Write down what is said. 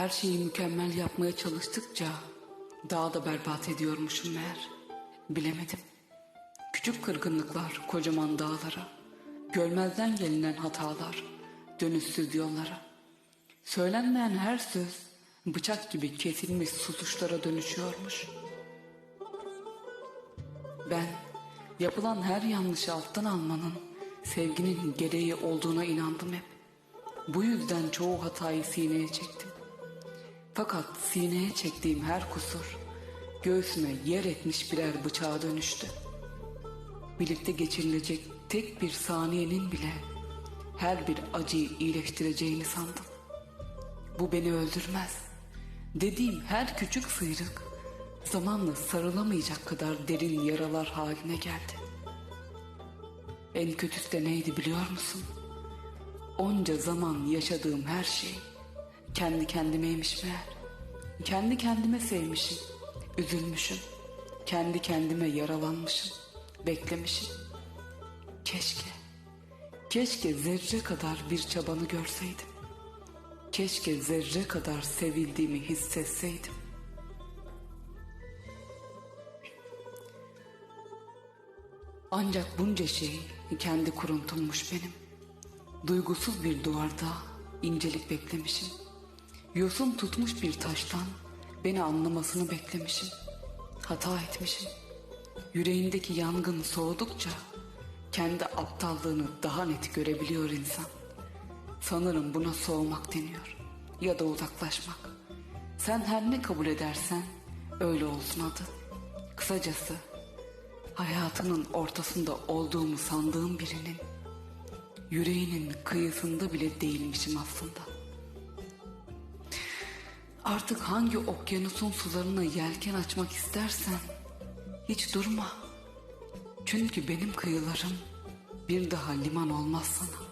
Her şeyi mükemmel yapmaya çalıştıkça daha da berbat ediyormuşum meğer. Bilemedim. Küçük kırgınlıklar kocaman dağlara, görmezden gelinen hatalar, dönüşsüz yollara. Söylenmeyen her söz bıçak gibi kesilmiş susuşlara dönüşüyormuş. Ben yapılan her yanlışı alttan almanın sevginin gereği olduğuna inandım hep. Bu yüzden çoğu hatayı sineye çektim. Fakat sineye çektiğim her kusur göğsüme yer etmiş birer bıçağa dönüştü. Birlikte geçirilecek tek bir saniyenin bile her bir acıyı iyileştireceğini sandım. Bu beni öldürmez. Dediğim her küçük sıyrık zamanla sarılamayacak kadar derin yaralar haline geldi. En kötüsü de neydi biliyor musun? Onca zaman yaşadığım her şey kendi kendimeymiş meğer. Kendi kendime sevmişim, üzülmüşüm. Kendi kendime yaralanmışım, beklemişim. Keşke, keşke zerre kadar bir çabanı görseydim. Keşke zerre kadar sevildiğimi hissetseydim. Ancak bunca şey kendi kuruntummuş benim. Duygusuz bir duvarda incelik beklemişim. Yosun tutmuş bir taştan beni anlamasını beklemişim. Hata etmişim. Yüreğindeki yangın soğudukça kendi aptallığını daha net görebiliyor insan. Sanırım buna soğumak deniyor ya da uzaklaşmak. Sen her ne kabul edersen öyle olsun adı. Kısacası hayatının ortasında olduğumu sandığım birinin yüreğinin kıyısında bile değilmişim aslında. Artık hangi okyanusun sularına yelken açmak istersen hiç durma. Çünkü benim kıyılarım bir daha liman olmaz sana.